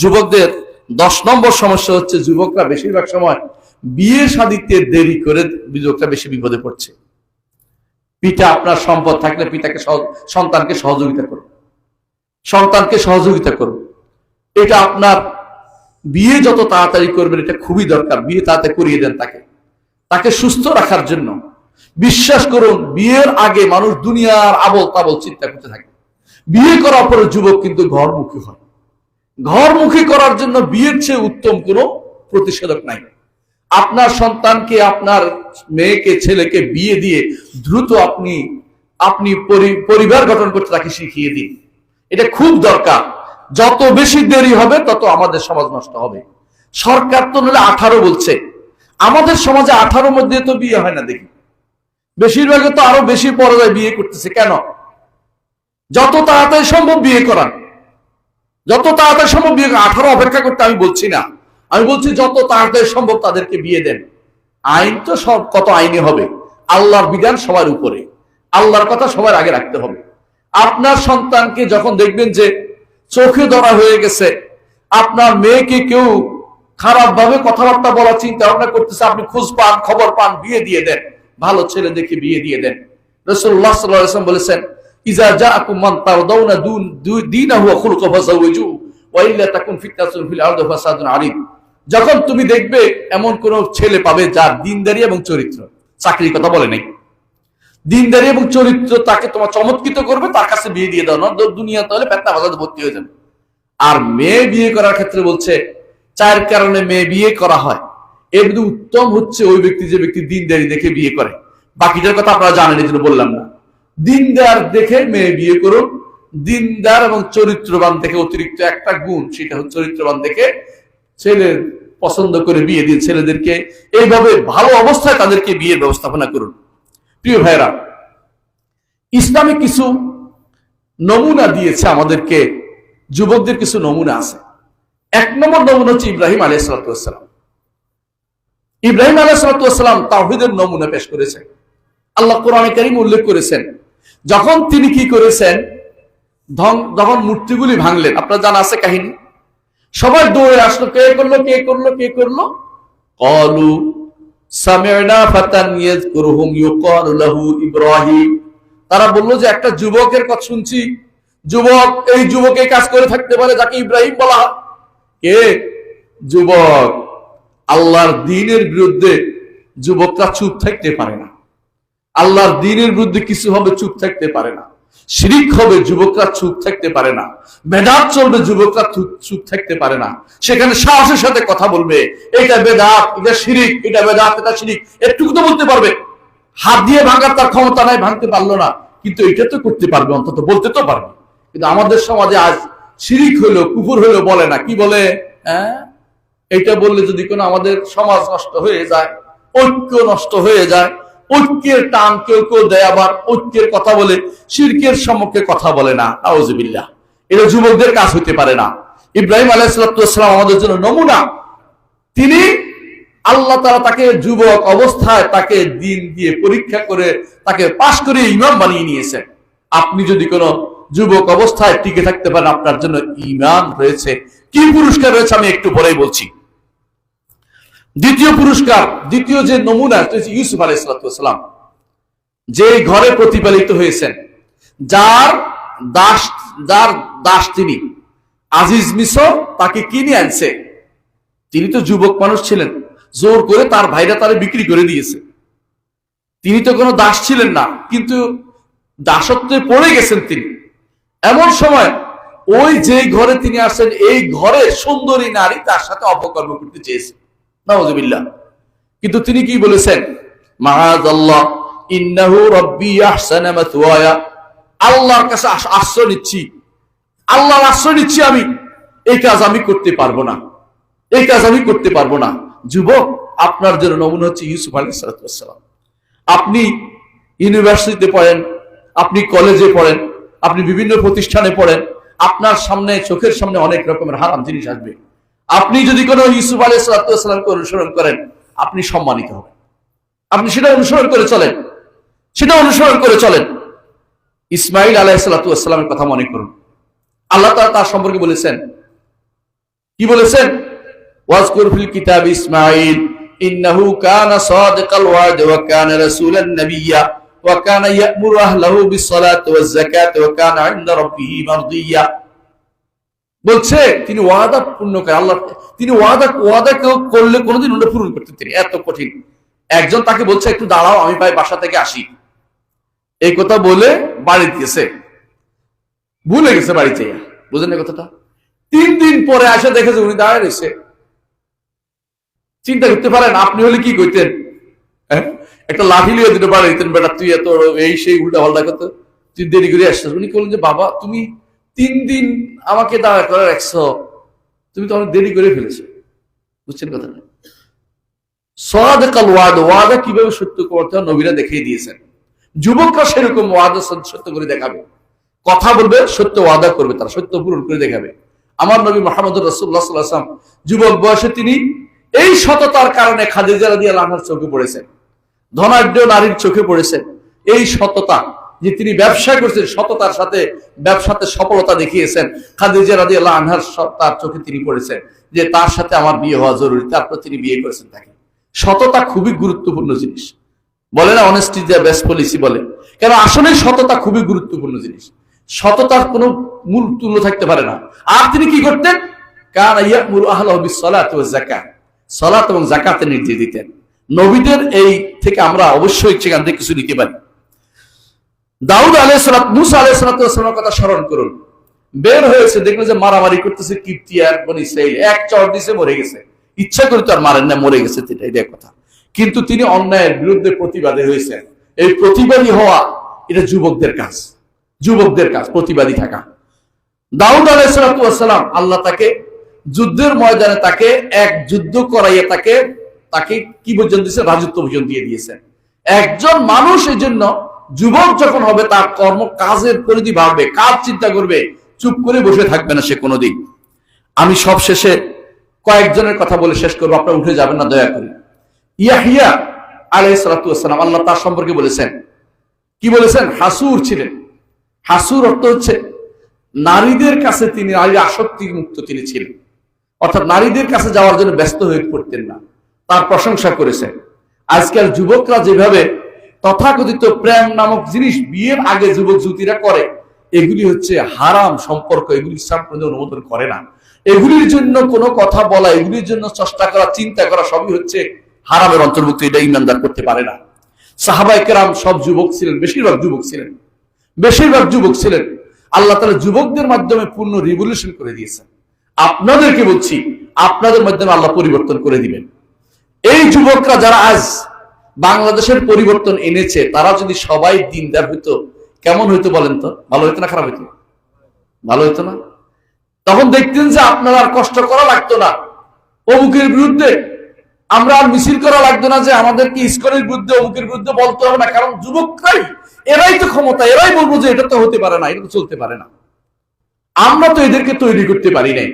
যুবকদের দশ নম্বর সমস্যা হচ্ছে যুবকরা বেশিরভাগ সময় বিয়ে শাদিতে দেরি করে যুবকরা বেশি বিপদে পড়ছে। পিতা আপনার সম্পদ থাকলে পিতাকে সন্তানকে সহযোগিতা করুন। সন্তানকে সহযোগিতা করুন। এটা আপনার বিয়ে যত তাড়াতাড়ি করবেন, এটা খুবই দরকার। বিয়ে তাড়াতাড়ি করিয়ে দেন তাকে। তাকে সুস্থ রাখার জন্য বিশ্বাস করুন, বিয়ের আগে মানুষ দুনিয়ার আবল তাবল চিন্তা করতে থাকে। বিয়ে করার পরে যুবক কিন্তু ঘরমুখী হয়। ঘরমুখী করার জন্য বিয়ের চেয়ে উত্তম কোনো প্রতিষেধক নাই। আপনার সন্তানকে, আপনার মেয়েকে, ছেলেকে বিয়ে দিয়ে দ্রুত আপনি আপনি পরিবার গঠন করতে তাকে শিখিয়ে দিন। এটা খুব দরকার। যত বেশি দেরি হবে, তত আমাদের সমাজ নষ্ট হবে। সরকার তো নলে আঠারো বলছে। আমাদের সমাজে আঠারো মধ্যে তো বিয়ে হয় না দেখি। বেশিরভাগে তো আরও বেশি পর্যায়ে বিয়ে করতেছে। কেন? যত তাড়াতাড়ি সম্ভব বিয়ে করান। যত তাড়াতাড়ি সম্ভব বিয়ে আঠারো অপেক্ষা করতে আমি বলছি না। আমি বলছি যত তাড়াতাড়ি সম্ভব তাদেরকে বিয়ে দেন। আইন তো সব কত আইনে হবে। আল্লাহর বিধান সবার উপরে। আল্লাহর কথা সবার আগে রাখতে হবে। আপনার সন্তানকে যখন দেখবেন যে চোখে ধরা হয়ে গেছে, আপনার মেয়েকে কেউ খারাপ ভাবে কথাবার্তা বলার চিন্তা ভাবনা করতেছে, আপনি খোঁজ পান, খবর পান, বিয়ে দিয়ে দেন। ভালো ছেলে দেখে বিয়ে দিয়ে দেন। রসুল্লাহ বলেছেন যখন তুমি দেখবে এমন কোন ছেলে পাবে যার দিনদারি এবং চরিত্র, চাকরির কথা বলে নাই। দিনদারি এবং চরিত্র তাকে তোমার চমৎকৃত করবে, তার কাছে বিয়ে দিয়ে দাও, না দুনিয়া তাহলে পেটনা বাজাতে ভর্তি হয়ে যাবে। আর মেয়ে বিয়ে করার ক্ষেত্রে বলছে চার কারণে মেয়ে বিয়ে করা হয়। এর উত্তম হচ্ছে ওই ব্যক্তি যে ব্যক্তি দিনদারি দেখে বিয়ে করে। বাকিটার কথা আপনারা জানেন, এই জন্য বললাম না। দিনদার দেখে মেয়ে বিয়ে করুন। দিনদার এবং চরিত্রবান দেখে অতিরিক্ত একটা গুণ, সেটা হচ্ছে চরিত্রবান দেখে ছেলে পছন্দ করে বিয়ে দিয়ে ছেলেদেরকে এইভাবে ভালো অবস্থায় তাদেরকে বিয়ের ব্যবস্থাপনা করুন। প্রিয় ভাইরা ইসলামে কিছু নমুনা দিয়েছে আমাদেরকে, যুবকদের কিছু নমুনা আছে। এক নম্বর নমুনা হচ্ছে ইব্রাহিম আলাইসালাম ইব্রাহিম আলাইসালাম তাহিদের নমুনা পেশ করেছেন। আল্লাহ কোরআনে কারিম উল্লেখ করেছেন যখন তিনি কি করেছেন? যখন মূর্তিগুলি ভাঙলেন, আপনার জানা আছে কাহিনী? সবাই দৌড়ে আসলো, কে করল কে করল কে করল? কলু তারা বলল যে, একটা যুবকের কথা শুনছি। যুবক, এই যুবক এই কাজ করে থাকতে পারে, যাকে ইব্রাহিম বলা কে? যুবক। আল্লাহর দিনের বিরুদ্ধে যুবকরা চুপ থাকতে পারে না। আল্লাহর দিনের বিরুদ্ধে কিছু হবে, চুপ থাকতে পারে না। শিরিক হবে, যুবকরা চুপ থাকতে পারে না। বেদাত চলবে, যুবকরা চুপ- থাকতে পারে না। সেখানে সাহসের সাথে কথা বলবে, এটা বেদাত, এটা শিরিক, এটা বেদাত, এটা শিরিক। একটুকু তো বলতে পারবে। হাত দিয়ে ভাঙার তার ক্ষমতা নাই, ভাঙতে পারল না। কিন্তু এটা তো করতে পারবে, অন্তত বলতে তো পারবে। কিন্তু আমাদের সমাজে আজ শিরিক হইল কুকুর হইল বলে না। কি বলে? হ্যাঁ? এটা বললে যদি কোনো আমাদের সমাজ নষ্ট হয়ে যায়, ঐক্য নষ্ট হয়ে যায় ঐক্যের টান কেউ কেউ দেয় আবার ঐক্যের কথা বলে, শিরকের সম্মুখে কথা বলে না। আউজবিল্লাহ এটা যুবকদের কাজ হইতে পারে না। ইব্রাহিম আলাইসালাম আমাদের জন্য নমুনা। তিনি আল্লাহ তারা তাকে যুবক অবস্থায় তাকে দিন দিয়ে পরীক্ষা করে তাকে পাশ করে ইমাম বানিয়ে নিয়েছেন। আপনি যদি কোনো যুবক অবস্থায় টিকে থাকতে পারেন, আপনার জন্য ইমান রয়েছে। কি পুরস্কার রয়েছে আমি একটু পরেই বলছি। দ্বিতীয় পুরস্কার, দ্বিতীয় যে নমুনা ইউসুফ আলাইসালাম যে ঘরে প্রতিপালিত হয়েছেন, যার দাস যার দাস তিনি, আজিজ মিশর তাকে কিনে আনছে? তিনি তো যুবক মানুষ ছিলেন, জোর করে তার ভাইরা তারে বিক্রি করে দিয়েছে। তিনি তো কোনো দাস ছিলেন না, কিন্তু দাসত্বে পড়ে গেছেন তিনি। এমন সময় ওই যে ঘরে তিনি আসেন এই ঘরে সুন্দরী নারী তার সাথে অপকর্ম করতে চেয়েছে। নাউজুবিল্লাহ। কিন্তু তিনি কি বলেছেন? মাহাজাল্লাহ ইন্নাহু রব্বি আহসানা মাথওয়ায়া আল্লাহর কাছে আশ্রয় নিচ্ছি। আল্লাহর আশ্রয় নিচ্ছি আমি। এই কাজ আমি করতে পারব না। এই কাজ আমি করতে পারব না। যুবক, আপনার জন্য নমুনা হচ্ছে ইউসুফ আলী সালাম। আপনি ইউনিভার্সিটিতে পড়েন, আপনি কলেজে পড়েন, আপনি বিভিন্ন প্রতিষ্ঠানে পড়েন, আপনার সামনে, চোখের সামনে অনেক রকমের হারাম জিনিস আসবে। আপনি যদি কোনো ইউসুফ আলী সালাতামকে অনুসরণ করেন, আপনি সম্মানিত হবেন। আপনি সেটা অনুসরণ করে চলেন। সেটা অনুসরণ করে চলেন। ইসমাইল আলাহ সালাতামের কথা মনে করুন। আল্লাহ তাআলা তার সম্পর্কে বলেছেন। কি বলেছেন? মারদিয়্যা। বলছে, তিনি ওয়াদা পূর্ণ করে, আল্লাহ, তিনি ওয়াদা ওয়াদা কেউ করলে কোনোদিন ওটা পূরণ করতে তিনি এত কঠিন। একজন তাকে বলছে, একটু দাঁড়াও, আমি ভাই বাসা থেকে আসি। এই কথা বলে বাড়ি গেছে ভুলে গেছে বাড়িতে। বুঝলেন এই কথাটা? তিন দিন পরে আসে দেখেছে উনি দাঁড়ায় রয়েছে। চিন্তা করতে পারেন, আপনি হলে কি করতেন? হ্যাঁ? একটা লাঠি লিয়ে দিতে পারে বেটা, তুই এত এই সেই উল্টা পাল্টা করতো তুই দেরি করে আসছিস উনি বললেন যে, বাবা, তুমি তিন দিন আমাকে দাঁড়া করে রাখছো, তুমি তো অনেক দেরি করে ফেলেছো। বুঝছেন কথা সাদাকাল ওয়াদ, ওয়াদা কীভাবে সত্য করতে হয় নবীরা দেখিয়ে দিয়েছেন। যুবকরা সেরকম ওয়াদা সত্য করে দেখাবে। কথা বলবে, সত্য ওয়াদা করবে, তারা সত্য পূরণ করে দেখাবে। আমার নবী মোহাম্মদ রসুল্লাহ সাল্লাম যুবক বয়সে তিনি এই সততার কারণে খাদিজা রাদি আল্লাহর চোখে পড়েছেন। ধনাঢ্য নারীর চোখে পড়েছেন। এই সততা যে তিনি ব্যবসা করছেন, সততার সাথে, ব্যবসাতে সফলতা দেখিয়েছেন। খাদিজা রাদি আল্লাহ আনহার তার চোখে তিনি পড়েছেন যে তার সাথে আমার বিয়ে হওয়া জরুরি। তারপর তিনি বিয়ে করেছেন তাকে। সততা খুবই গুরুত্বপূর্ণ জিনিস। বলে না অনেস্টি দ্য বেস্ট পলিসি বলে। কেন? আসলে সততা খুবই গুরুত্বপূর্ণ জিনিস। সততার কোনো মূল তুল্য থাকতে পারে না। আর তিনি কি করতেন? কার ইয়ামুরু আহলাহু বিস-সালাতি ওয়াজ-যাকাত সালাত এবং যাকাতের নির্দেশ দিতেন। নবীদের এই থেকে আমরা অবশ্যই সেখান থেকে কিছু নিতে পারি। দাউদ আলাইহিস সালাত মুসা আলাইহিস সালামের কথা স্মরণ করুন। বের হয়েছে দেখল যে মারামারি করতেছে কিপ্তি আর বনি ইসরাইল এক চর দিছে, মরে গেছে। ইচ্ছা করে তো আর মারেন না, মরে গেছে এটা কথা। কিন্তু তিনি অন্যায়ের বিরুদ্ধে প্রতিবাদী হয়েছেন। এই প্রতিবাদী হওয়া, এটা যুবকদের কাজ। যুবকদের কাজ, প্রতিবাদী থাকা। দাউদ আলাইসালাম আল্লাহ তাকে যুদ্ধের ময়দানে তাকে এক যুদ্ধ করাইয়া তাকে তাকে কি পর্যন্ত দিয়েছে রাজত্ব পর্যন্ত দিয়ে দিয়েছেন। একজন মানুষ এই জন্য যুবক যখন হবে, তার কর্ম কাজের পরিধি বাড়বে, কাজ চিন্তা করবে, চুপ করে বসে থাকবে না সে কোনোদিন। আমি সব শেষে কয়েকজনের কথা বলে শেষ করব, আপনারা উঠে যাবেন না, দয়া করে। ইয়াহিয়া আলাইসালাম আল্লাহ তার সম্পর্কে বলেছেন। কি বলেছেন? হাসুর ছিলেন। হাসুর অর্থ হচ্ছে, নারীদের কাছে তিনি নারীর আসক্তি মুক্ত তিনি ছিলেন। অর্থাৎ নারীদের কাছে যাওয়ার জন্য ব্যস্ত হয়ে পড়তেন না। তার প্রশংসা করেছেন। আজকাল যুবকরা যেভাবে তথাকথিত প্রেম নামক জিনিস বিয়ের আগে যুবক যুবতীরা করে। এগুলি হচ্ছে হারাম সম্পর্ক, এগুলি ইসলাম অনুমোদন করে না। এগুলির জন্য কোনো কথা বলা, এগুলির জন্য চেষ্টা করা, চিন্তা করা সবই হচ্ছে হারামের অন্তর্ভুক্ত, এটা ইমানদার করতে পারে না। সাহাবাই কেরাম সব যুবক ছিলেন, বেশিরভাগ যুবক ছিলেন। বেশিরভাগ যুবক ছিলেন। আল্লাহ তালা যুবকদের মাধ্যমে পূর্ণ রিভলিউশন করে দিয়েছেন। আপনাদেরকে বলছি, আপনাদের মাধ্যমে আল্লাহ পরিবর্তন করে দিবেন। এই যুবকরা যারা আজ বাংলাদেশের পরিবর্তন এনেছে, তারা যদি সবাই দিনদার হইতো, কেমন হইতো বলেন তো? ভালো হইতো না, খারাপ হইতো? ভালো হইতো না? তখন দেখতেন যে আপনার আর কষ্ট করা লাগতো না। অমুকের বিরুদ্ধে আমরা আর মিছিল করা লাগতো না যে আমাদেরকে ইস্কনের বিরুদ্ধে, অমুকের বিরুদ্ধে বলতে হবে না, কারণ যুবকরাই, এরাই তো ক্ষমতা, এরাই বলব যে এটা তো হতে পারে না, এটা তো চলতে পারে না। আমরা তো এদেরকে তৈরি করতে পারি নাই।